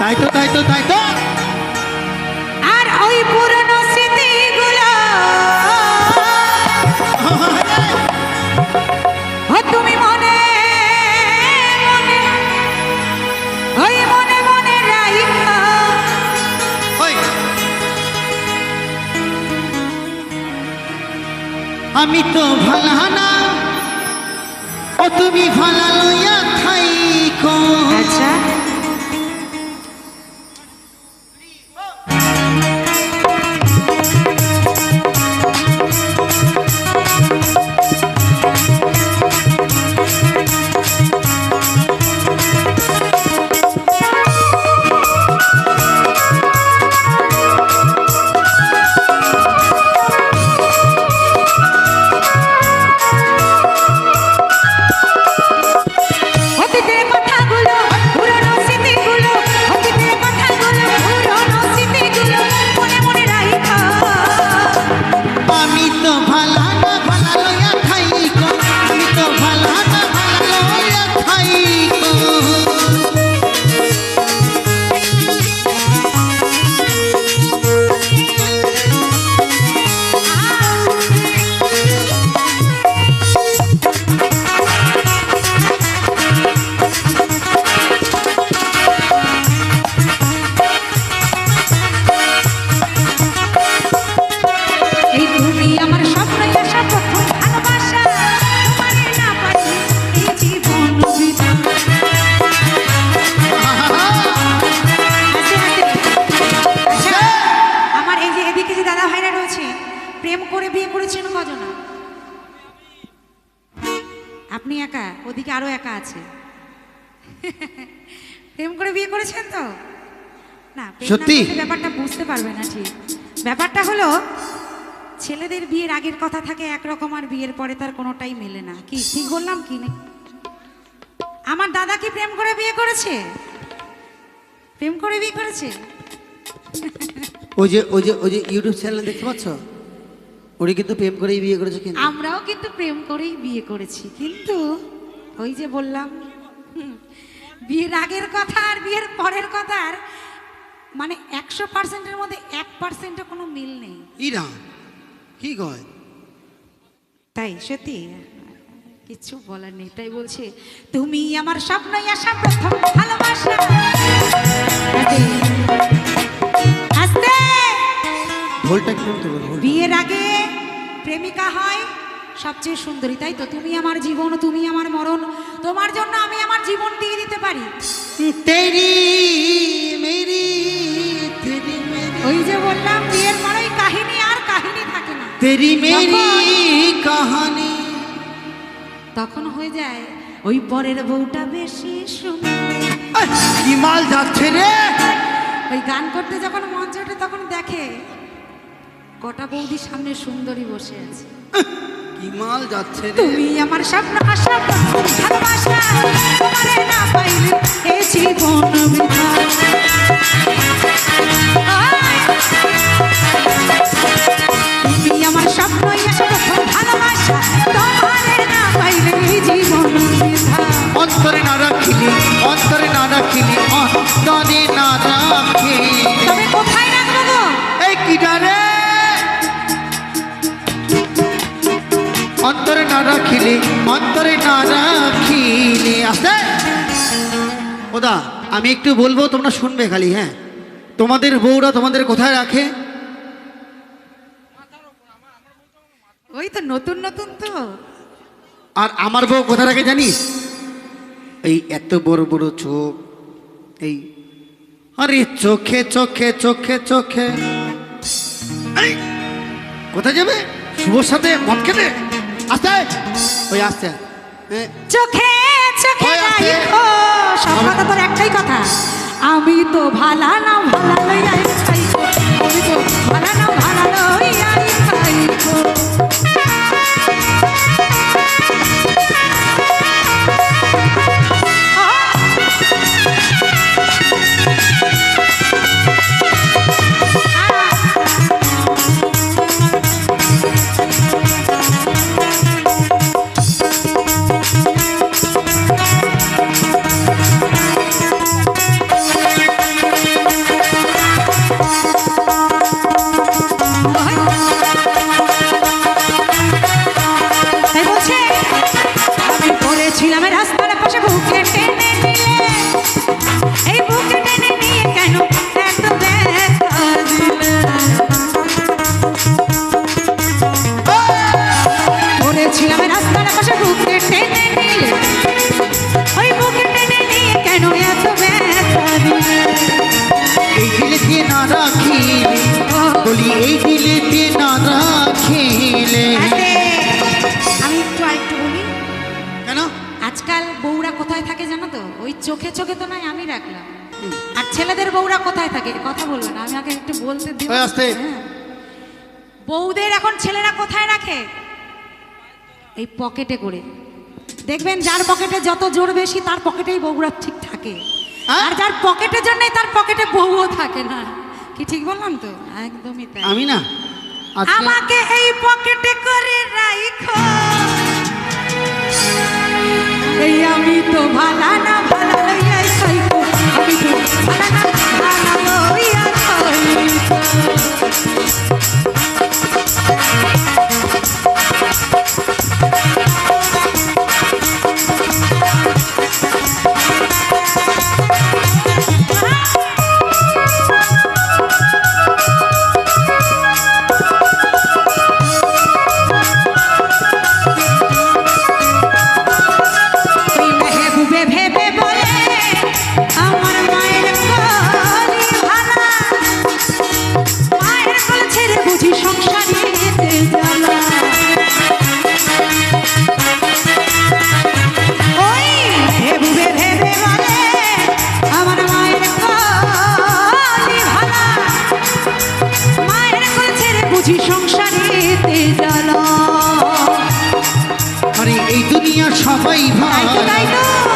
তাই তো তাই তো তাই তো। আর ওই পুরনো স্মৃতিগুলো। ও তুমি মনে মনে ওই মনে মনে রাইখা। আমি তো ভালা না ও তুমি ভালা লইয়া আপনি একা? ওদিকে আরও একা আছে। প্রেম করে বিয়ে করেছেন তো? না সত্যি? ব্যাপারটা বুঝতে পারবে না ঠিক। ব্যাপারটা হলো ছেলেদের বিয়ের আগের কথা থাকে একরকম আর বিয়ের পরে তার কোনোটাই মেলে না। কি ঠিক বললাম কি? না আমার দাদা কি প্রেম করে বিয়ে করেছে? প্রেম করে বিয়ে করেছে? ওই যে ওই যে ওই যে ইউটিউব চ্যানেল দেখতে পাচ্ছ? ওরে কিন্তু প্রেম করেই বিয়ে করেছে কিন্তু। আমরাও কিন্তু প্রেম করেই বিয়ে করেছি কিন্তু ওই যে বললাম বিয়ের আগের কথা আর বিয়ের পরের কথার মানে একশো পার্সেন্টের মধ্যে এক পার্সেন্টও কোনো মিল নেই। ইরা কি কয়? তাই সত্যি? কিচ্ছু বলার নেই তাই বলছে তুমি আমার স্বপ্নই আসা প্রথম ভালোবাসা। বিয়ের আগে প্রেমিকা হয় সবচেয়ে সুন্দরী তাই তো? তুমি আমার জীবন তুমি আমার মরণ তোমার জন্য আমি আমার জীবন দিয়ে দিতে পারি। ওই যে বললাম বিয়ের পরেই কাহিনী আর কাহিনী থাকে না। তেরি মেরি কাহানি। তখন হয়ে যায় ওই পরের বউটা বেশি সুন্দর। কি মাল যাচ্ছে রে! ওই গান করতে যখন মঞ্চ ওঠে তখন দেখে কটা বৌদি সামনে সুন্দরী বসে আছে। কি মাল যাচ্ছে তুমি আমার স্বপ্ন আশা ভালোবাসা তোমারে না পাইলে এ জীবন বৃথা রাখিলি অন্তরে না রাখিলি। আসতে। ওদা আমি একটু বলব তোমরা শুনবে খালি হ্যাঁ। তোমাদের বউরা তোমাদের কোথায় রাখে? ওই তো নতুন নতুন তো। আর আমার বউ কোথায় রাখে জানিস? এই এত বড় বড় চোখ এই। আরে চোখে চোখে চোখে চোখে। কোথায় যাবে? শুভর সাথে মদ খেতে? ওই চোখে চোখে। রাখো সব কথা তোর একটাই কথা। আমি তো ভালা না ভালা লইয়াই খাইকো আমি তো ভালা না ভালা লইয়াই খাইকো বউরা কোথায় থাকে? কথা বলবে না আমি আগে একটু বলতে দিই হ্যাঁ। বউদের এখন ছেলেরা কোথায় রাখে? এই পকেটে করে। দেখবেন যার পকেটে যত জোর বেশি তার পকেটেই বউরা ঠিক থাকে। হ্যাঁ? আর যার পকেটের জন্যই তার পকেটে বউও থাকে না। কি ঠিক বললাম তো? একদমই তাই। আমি না? আমাকে এই পকেটে করে রাইখো। এই আমি তো ভালা না ভালা লইয়া খাইকো আমি তো ভালা না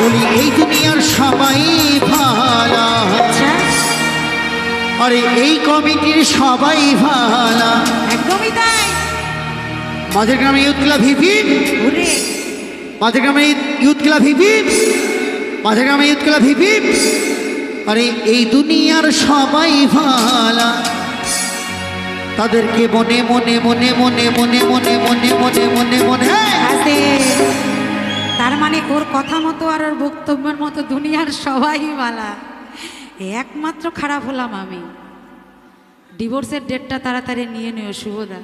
বলি এই দুনিয়ার সবাই ভালো আচ্ছা আরে এই কমিটির সবাই ভালো একদমই তাই মাঝের গ্রামে ইউথ ক্লাব হিপিপ মাঝের গ্রামে ইউথ ক্লাব হিপিপ মাঝের গ্রামে ইউথ ক্লাব হিপিপ আরে এই দুনিয়ার সবাই ভালো তাদেরকে মনে মনে মনে মনে মনে মনে মনে মনে মনে মনে আছে তার মানে ওর কথা মতো আর ওর বক্তব্যের মতো দুনিয়ার সবাই বালা একমাত্র খারাপ হলাম আমি। ডিভোর্সের ডেটটা তাড়াতাড়ি নিয়ে নিও, শুভদা।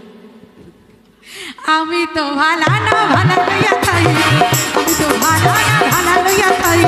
আমি তো ভালা না, ভালো লইয়া তাই আমি তো ভালা না, ভালা লইয়া খাই